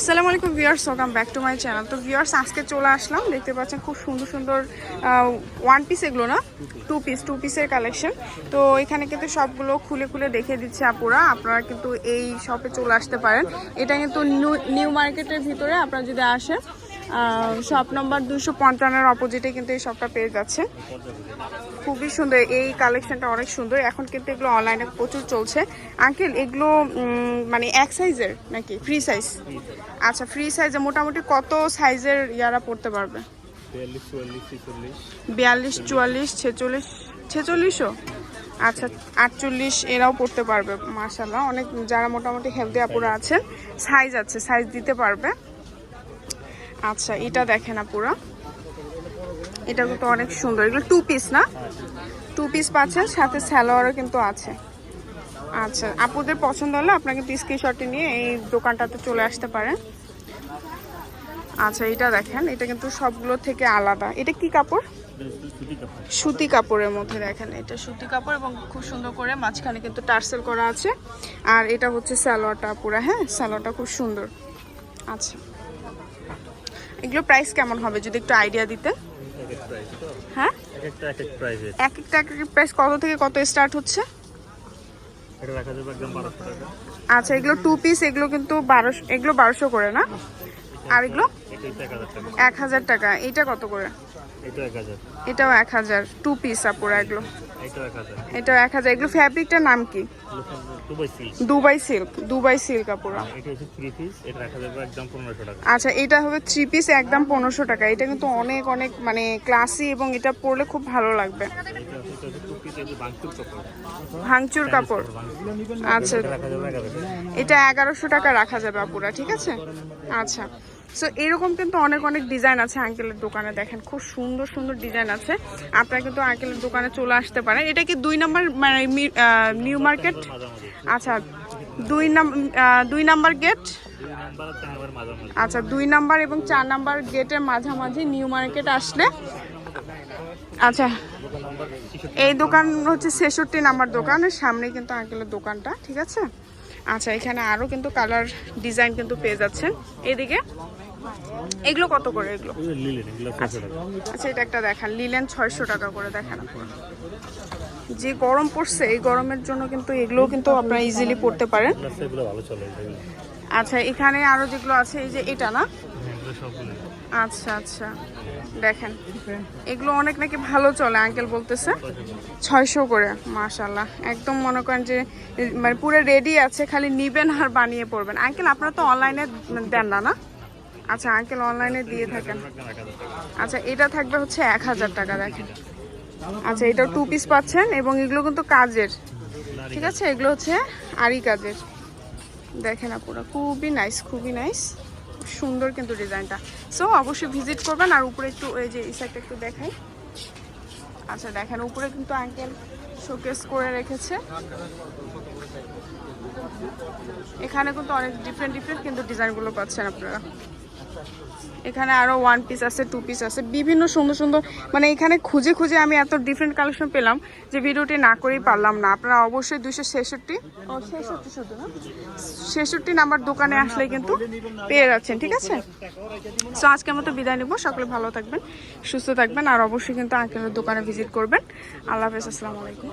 আসসালামু আলাইকুম viewers welcome back to my channel তো ভিউয়ার্স, আজকে চলে আসলাম। দেখতে পাচ্ছেন খুব সুন্দর সুন্দর ওয়ান পিস এগুলো না? টু পিস টু পিসের কালেকশন তো এখানে কিন্তু সবগুলো খুলে খুলে দেখে দিচ্ছে আপুরা। আপনারা কিন্তু এই শপে চলে আসতে পারেন। এটা কিন্তু নিউ মার্কেটের ভিতরে আপনারা যদি আসেন শপ নম্বর দুশো পঞ্চান্নের অপোজিটে কিন্তু এই শপটা পেয়ে যাচ্ছে। খুবই সুন্দর, এই কালেকশনটা অনেক সুন্দর। এখন কিন্তু এগুলো অনলাইনে প্রচুর চলছে। আঙ্কেল, এগুলো মানে এক সাইজের নাকি? ফ্রি সাইজ আচ্ছা ফ্রি সাইজে মোটামুটি কত সাইজের ইয়ারা পড়তে পারবে? বিয়াল্লিশ, চুয়াল্লিশ, ছেচল্লিশ, ছেচল্লিশও? আচ্ছা আটচল্লিশ এরাও পড়তে পারবে মার্শাল্লাহ অনেক, যারা মোটামুটি হেলদি আপুরা আছেন সাইজ আছে সাইজ দিতে পারবে। আচ্ছা এটা দেখেন আপুরা। এটা কিন্তু অনেক সুন্দর। এগুলো টু পিস না? টু পিস পাচ্ছেন, সাথে স্যালোয়ারও কিন্তু আছে। আচ্ছা আপুদের পছন্দ হলে আপনারা কিন্তু স্ক্রিনশটটি নিয়ে এই দোকানটাতে চলে আসতে পারেন। আচ্ছা এটা দেখেন, এটা কিন্তু সবগুলো থেকে আলাদা। এটা কি কাপড়? সুতি কাপড়ের মধ্যে দেখেন, এটা সুতি কাপড় এবং খুব সুন্দর করে মাঝখানে কিন্তু টার্সেল করা আছে। আর এটা হচ্ছে স্যালোয়ারটা পুরো হ্যাঁ? স্যালোয়ারটা খুব সুন্দর। আচ্ছা। এগুলো প্রাইস কেমন হবে? যদি একটু আইডিয়া দিতে হ্যাঁ? এক একটা এক এক প্রাইস কত থেকে কত স্টার্ট হচ্ছে? আচ্ছা এগুলো টু পিস এগুলো কিন্তু বারোশো, এগুলো বারোশো করে না? আর এগুলো? এক হাজার টাকা। এটা কত করে? এটাও এক হাজার। টু পিস আপুরা এগুলো। এটাও এক হাজার। এগুলো ফ্যাব্রিকটার নাম কি? Dubai silk. Dubai silk. আপুরা। টাকা। আচ্ছা এটা হবে থ্রি পিস একদম পনেরোশো টাকা। এটা কিন্তু অনেক অনেক মানে ক্লাসি এবং এটা পরলে খুব ভালো লাগবে। ভাঙচুর কাপড়। আচ্ছা। এটা এগারোশো টাকা রাখা যাবে আপুরা ঠিক আছে? আচ্ছা। সো এরকম কিন্তু অনেক অনেক ডিজাইন আছে আঙ্কেলের দোকানে দেখেন। খুব সুন্দর সুন্দর ডিজাইন আছে। আপনারা কিন্তু আঙ্কেলের দোকানে চলে আসতে পারেন। এটা কি দুই নম্বর মানে নিউ মার্কেট আচ্ছা দুই দুই নাম্বার গেট আচ্ছা দুই নাম্বার এবং চার নাম্বার গেটের মাঝামাঝি নিউ মার্কেট আসলে। আচ্ছা এই দোকান হচ্ছে ছেষট্টি নাম্বার দোকানের সামনে কিন্তু আঙ্কেলের দোকানটা, ঠিক আছে? আচ্ছা এখানে আরও কিন্তু কালার ডিজাইন কিন্তু পেয়ে যাচ্ছেন। এদিকে? এগুলো কত করে এগুলো? টাকা। আচ্ছা এটা একটা দেখান। লিলেন ছয়শো টাকা করে দেখান। যে গরম পড়ছে এই গরমের জন্য কিন্তু এগুলোও কিন্তু আপনারা ইজিলি পড়তে পারেন। আচ্ছা এখানে আরও যেগুলো আছে এই যে এটা না? হ্যাঁ। আচ্ছা আচ্ছা। দেখেন, এগুলো অনেক নাকি ভালো চলে আঙ্কেল বলতেছে। ছয়শো করে মাশাল্লাহ একদম মনে করেন যে মানে পুরো রেডি আছে, খালি নিবেন আর বানিয়ে পড়বেন আঙ্কেল আপনারা তো অনলাইনে দেন না না? আচ্ছা আঙ্কেল অনলাইনে দিয়ে থাকেন। আচ্ছা এটা থাকবে হচ্ছে এক হাজার টাকা, দেখেন। আচ্ছা এটা টু পিস পাচ্ছেন এবং এগুলো কিন্তু কাজের। ঠিক আছে, এগুলো হচ্ছে আরি কাজের। দেখেন আপুরা খুবই নাইস খুবই নাইস সুন্দর কিন্তু ডিজাইনটা। সো অবশ্যই ভিজিট করবেন আর উপরে একটু ওই যে এই সাইডটা একটু দেখাই। আচ্ছা দেখেন, উপরে কিন্তু আঙ্কেল শোকেস করে রেখেছে। এখানে কিন্তু অনেক ডিফারেন্ট ডিফারেন্ট কিন্তু ডিজাইনগুলো পাচ্ছেন আপনারা। এখানে আরও ওয়ান পিস আছে টু পিস আছে বিভিন্ন সুন্দর সুন্দর মানে এখানে খুঁজে খুঁজে আমি এত ডিফারেন্ট কালেকশন পেলাম যে ভিডিওটি না করেই পারলাম না। আপনারা অবশ্যই দুইশো ছেষট্টি ও ছেষট্টি শুধু না? ছেষট্টি নাম্বার দোকানে আসলে কিন্তু পেয়ে যাচ্ছেন ঠিক আছে? সো আজকের মতো বিদায় নিব সকলে ভালো থাকবেন সুস্থ থাকবেন আর অবশ্যই কিন্তু আঙ্কেলের দোকানে ভিজিট করবেন। আল্লাহ হাফেজ আসসালামু আলাইকুম।